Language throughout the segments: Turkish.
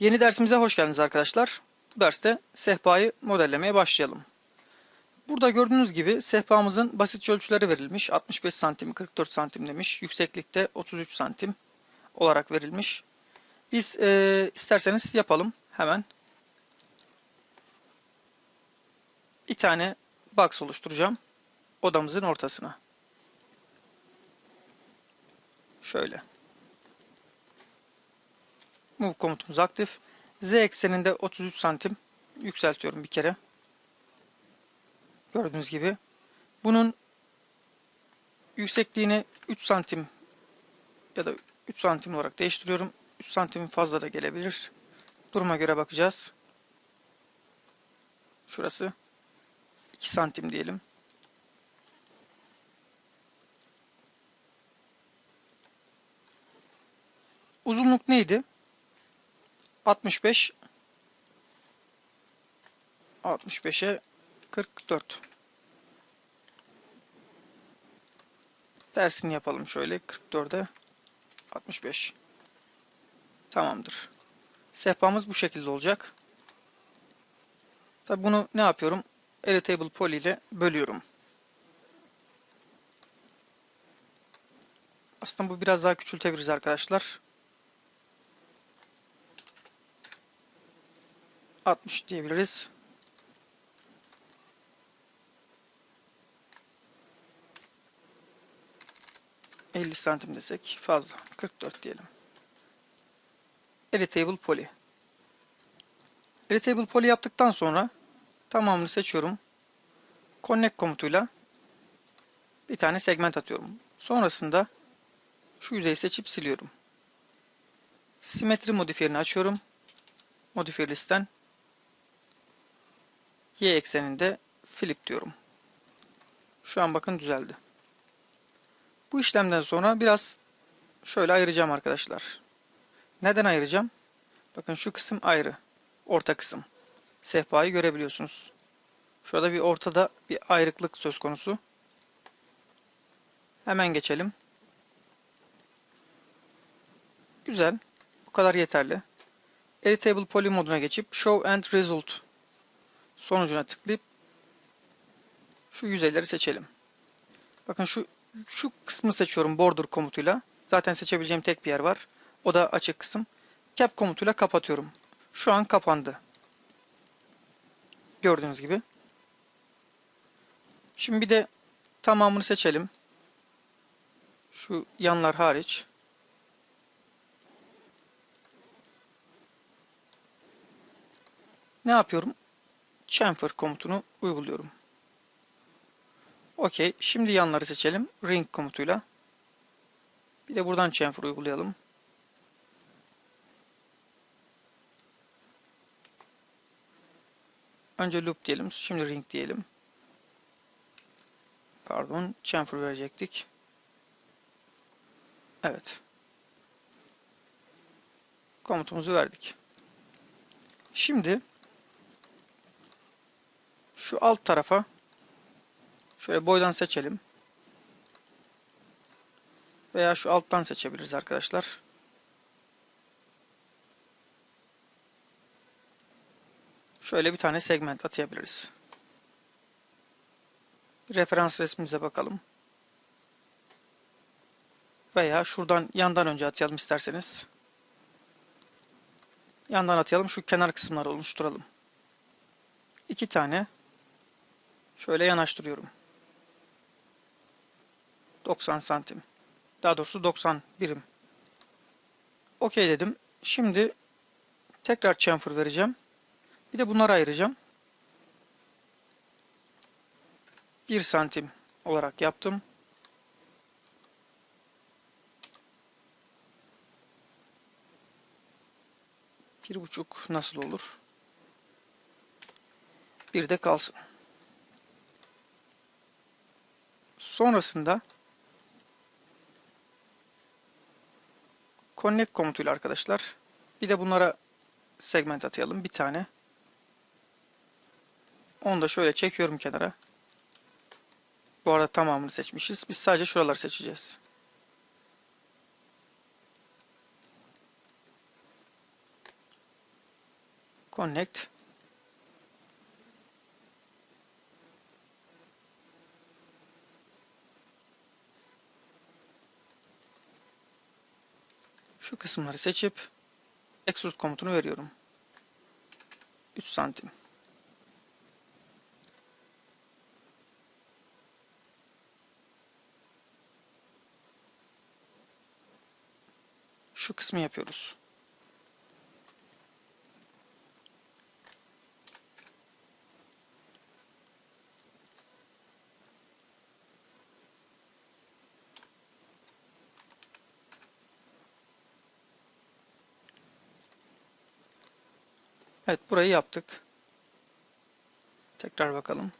Yeni dersimize hoş geldiniz arkadaşlar. Bu derste sehpayı modellemeye başlayalım. Burada gördüğünüz gibi sehpamızın basit ölçüleri verilmiş. 65 santim, 44 santim demiş. Yükseklikte 33 santim olarak verilmiş. Biz e, isterseniz yapalım hemen. Bir tane box oluşturacağım odamızın ortasına. Şöyle. Move komutumuz aktif. Z ekseninde 33 santim yükseltiyorum bir kere. Gördüğünüz gibi. Bunun yüksekliğini 3 santim ya da 3 santim olarak değiştiriyorum. 3 santimin fazla da gelebilir. Duruma göre bakacağız. Şurası 2 santim diyelim. Uzunluk neydi? 65 65'e 44 Dersini yapalım şöyle 44'e 65 Tamamdır. Sehpamız bu şekilde olacak. Tabi bunu ne yapıyorum? Editable poly ile bölüyorum. Aslında bu biraz daha küçültebiliriz arkadaşlar. 60 diyebiliriz. ...50 santim desek fazla. 44 diyelim. Editable Poly. Editable Poly yaptıktan sonra... ...tamamını seçiyorum. Connect komutuyla... ...bir tane segment atıyorum. Sonrasında... ...şu yüzeyi seçip siliyorum. Simetri modifiyerini açıyorum. Modifier listen y ekseninde flip diyorum. Şu an bakın düzeldi. Bu işlemden sonra biraz şöyle ayıracağım arkadaşlar. Neden ayıracağım? Bakın şu kısım ayrı. Orta kısım. Sehpayı görebiliyorsunuz. Şurada bir ortada bir ayrıklık söz konusu. Hemen geçelim. Güzel. Bu kadar yeterli. Editable Poly moduna geçip Show and Result sonucuna tıklayıp şu yüzeyleri seçelim. Bakın şu şu kısmı seçiyorum border komutuyla. Zaten seçebileceğim tek bir yer var. O da açık kısım. Cap komutuyla kapatıyorum. Şu an kapandı. Gördüğünüz gibi. Şimdi bir de tamamını seçelim. Şu yanlar hariç. Ne yapıyorum? Chamfer komutunu uyguluyorum. Okey. Şimdi yanları seçelim. Ring komutuyla. Bir de buradan chamfer uygulayalım. Önce loop diyelim. Şimdi ring diyelim. Pardon. Chamfer verecektik. Evet. Komutumuzu verdik. Şimdi şu alt tarafa şöyle boydan seçelim. Veya şu alttan seçebiliriz arkadaşlar. Şöyle bir tane segment atayabiliriz. referans resmimize bakalım. Veya şuradan yandan önce atayalım isterseniz. Yandan atayalım. Şu kenar kısımları oluşturalım. İki tane Şöyle yanaştırıyorum. 90 santim. Daha doğrusu 90 birim. Okey dedim. Şimdi tekrar chamfer vereceğim. Bir de bunları ayıracağım. 1 santim olarak yaptım. Bir buçuk nasıl olur? Bir de kalsın. Sonrasında connect komutuyla arkadaşlar bir de bunlara segment atayalım bir tane. Onu da şöyle çekiyorum kenara. Bu arada tamamını seçmişiz. Biz sadece şuraları seçeceğiz. Connect. Şu kısımları seçip Extrude komutunu veriyorum. 3 santim. Şu kısmı yapıyoruz. Evet burayı yaptık. Tekrar bakalım.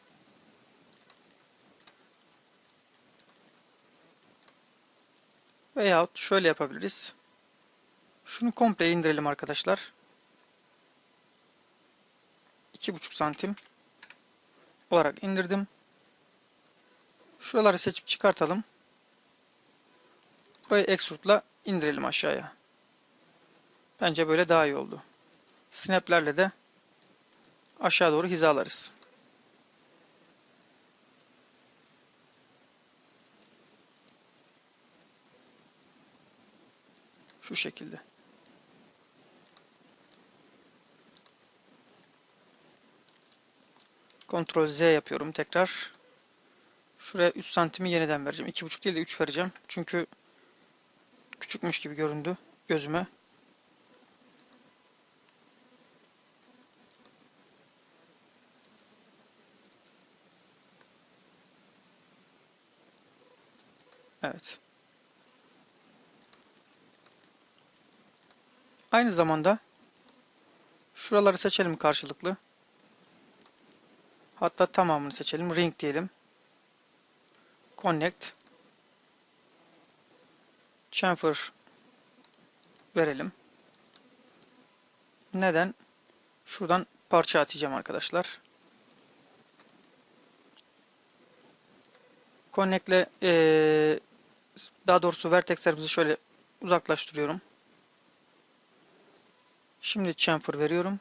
Veyahut şöyle yapabiliriz. Şunu komple indirelim arkadaşlar. 2,5 santim olarak indirdim. Şuraları seçip çıkartalım. Burayı extrude'la indirelim aşağıya. Bence böyle daha iyi oldu. Snap'lerle de aşağı doğru hizalarız. Şu şekilde. Ctrl Z yapıyorum tekrar. Şuraya 3 santimi yeniden vereceğim. 2,5 değil de 3 vereceğim. Çünkü küçükmüş gibi göründü gözüme. Evet. Aynı zamanda şuraları seçelim karşılıklı. Hatta tamamını seçelim. Ring diyelim. Connect. Chamfer verelim. Neden? Şuradan parça atacağım arkadaşlar. Connect'le ee, daha doğrusu vertexlerimizi şöyle uzaklaştırıyorum. Şimdi chamfer veriyorum.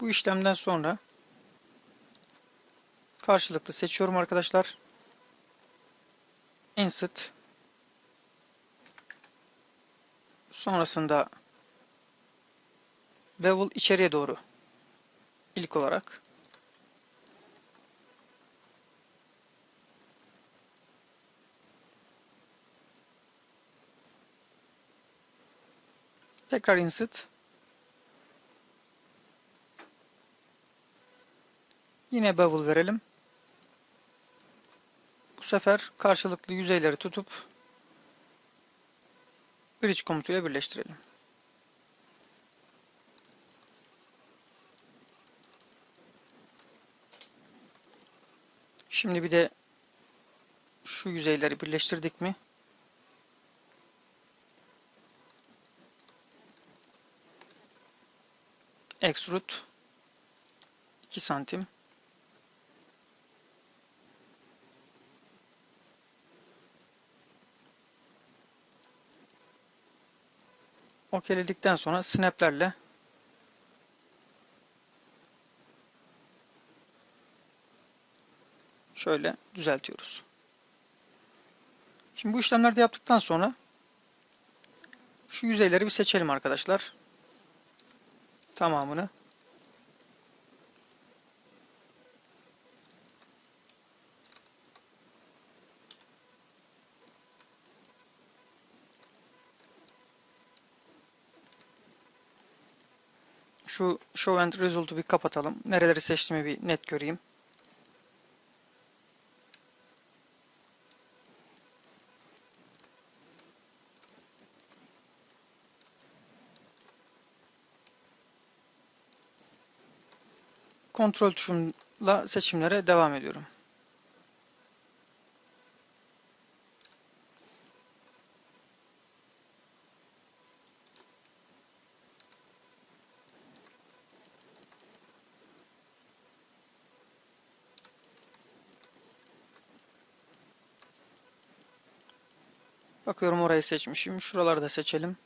Bu işlemden sonra karşılıklı seçiyorum arkadaşlar. Insert sonrasında bevel içeriye doğru ilk olarak tekrar insert Yine bevel verelim. Bu sefer karşılıklı yüzeyleri tutup bridge komutuyla birleştirelim. Şimdi bir de şu yüzeyleri birleştirdik mi? Extrude 2 santim okeyledikten sonra snaplerle şöyle düzeltiyoruz. Şimdi bu işlemleri de yaptıktan sonra şu yüzeyleri bir seçelim arkadaşlar. Tamamını. Şu Show and Result'u bir kapatalım. Nereleri seçtiğimi bir net göreyim. Kontrol tuşumla seçimlere devam ediyorum. Bakıyorum orayı seçmişim. Şuraları da seçelim.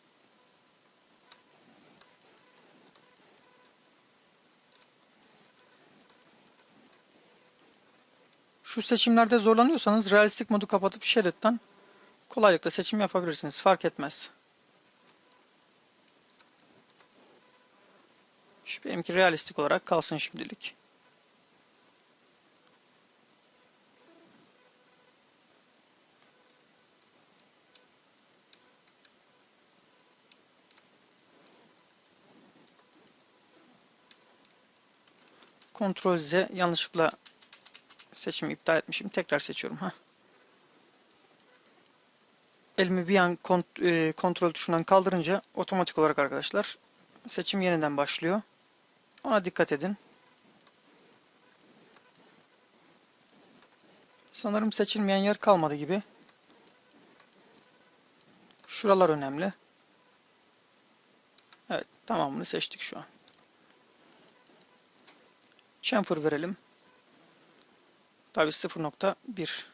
Şu seçimlerde zorlanıyorsanız realistik modu kapatıp Shaded'dan kolaylıkla seçim yapabilirsiniz. Fark etmez. Şu benimki realistik olarak kalsın şimdilik. Ctrl Z yanlışlıkla seçimi iptal etmişim. Tekrar seçiyorum. Heh. Elimi bir an kont e, kontrol tuşundan kaldırınca otomatik olarak arkadaşlar seçim yeniden başlıyor. Ona dikkat edin. Sanırım seçilmeyen yer kalmadı gibi. Şuralar önemli. Evet, tamamını seçtik şu an. Chamfer verelim. Tabi 0.1.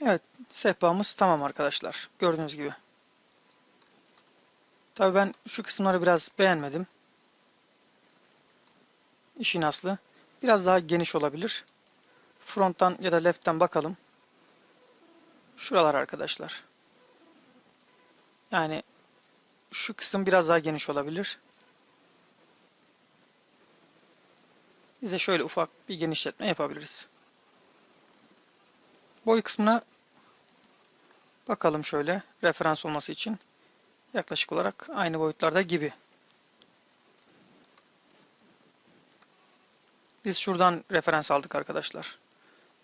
Evet, sehpamız tamam arkadaşlar. Gördüğünüz gibi. Tabii ben şu kısımları biraz beğenmedim. İşin aslı. Biraz daha geniş olabilir. Fronttan ya da left'ten bakalım. Şuralar arkadaşlar. Yani şu kısım biraz daha geniş olabilir. Bize şöyle ufak bir genişletme yapabiliriz. Boy kısmına bakalım şöyle referans olması için. Yaklaşık olarak aynı boyutlarda gibi. Biz şuradan referans aldık arkadaşlar.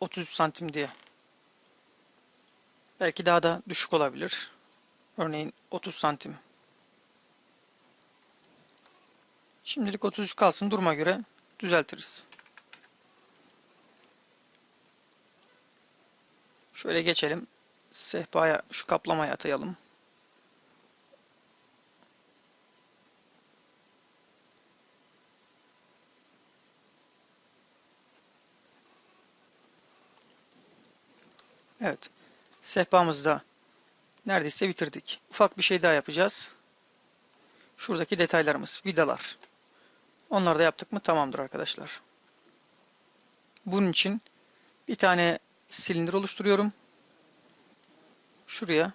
33 santim diye. Belki daha da düşük olabilir. Örneğin 30 santim. Şimdilik 33 kalsın. Duruma göre düzeltiriz. Şöyle geçelim. Sehpaya şu kaplamayı atayalım. Evet. Sehpamızı da neredeyse bitirdik. Ufak bir şey daha yapacağız. Şuradaki detaylarımız, vidalar. Onları da yaptık mı tamamdır arkadaşlar. Bunun için bir tane silindir oluşturuyorum. Şuraya.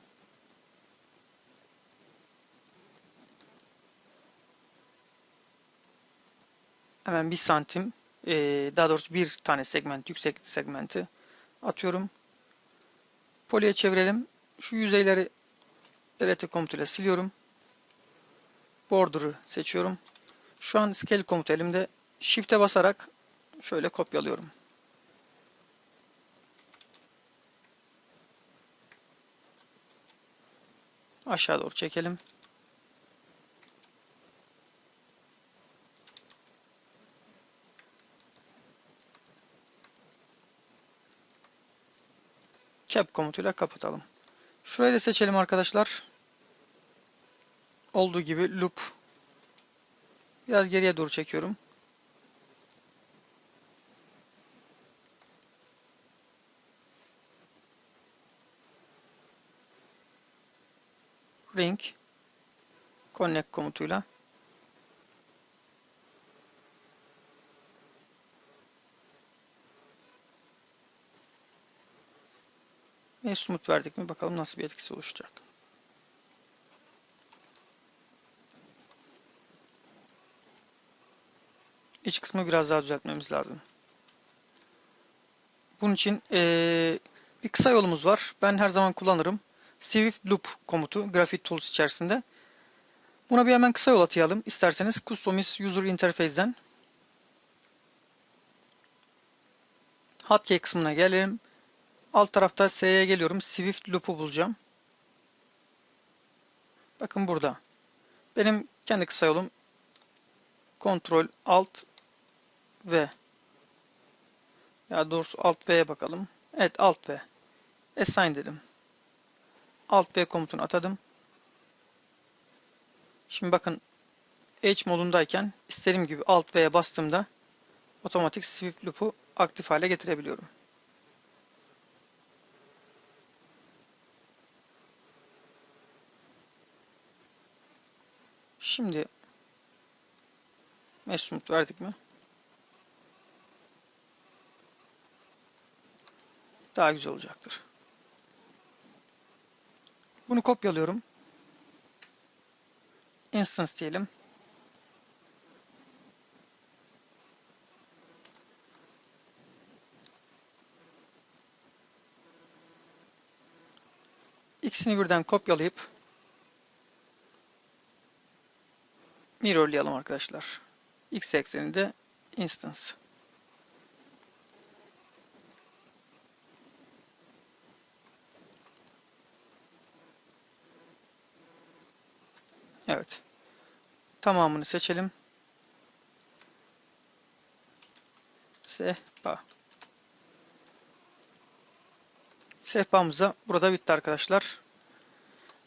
Hemen bir santim, daha doğrusu bir tane segment, yüksek segmenti atıyorum. Poliye çevirelim. Şu yüzeyleri delete komutuyla siliyorum. Border'ı seçiyorum. Şu an scale komutu elimde. Shift'e basarak şöyle kopyalıyorum. Aşağı doğru çekelim. Cap komutuyla kapatalım. Şurayı da seçelim arkadaşlar. Olduğu gibi loop. Biraz geriye doğru çekiyorum. Ring connect komutuyla Ve verdik mi bakalım nasıl bir etkisi oluşacak. İç kısmı biraz daha düzeltmemiz lazım. Bunun için ee, bir kısa yolumuz var. Ben her zaman kullanırım. Swift Loop komutu Graphite Tools içerisinde. Buna bir hemen kısa yol atayalım. İsterseniz Customize User Interface'den Hotkey kısmına gelelim. Alt tarafta S'ye geliyorum. Swift Loop'u bulacağım. Bakın burada. Benim kendi kısa yolum Ctrl Alt V. Ya doğrusu Alt V'ye bakalım. Evet Alt V. Assign dedim. Alt V komutunu atadım. Şimdi bakın H modundayken istediğim gibi Alt V'ye bastığımda otomatik sweep loop'u aktif hale getirebiliyorum. Şimdi Mesut verdik mi? Daha güzel olacaktır. Bunu kopyalıyorum. Instance diyelim. İkisini birden kopyalayıp mirrorlayalım arkadaşlar. X ekseninde instance. Evet. Tamamını seçelim. Sehpa. Sehpamız da burada bitti arkadaşlar.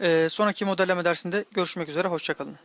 Ee, sonraki modelleme dersinde görüşmek üzere. Hoşçakalın.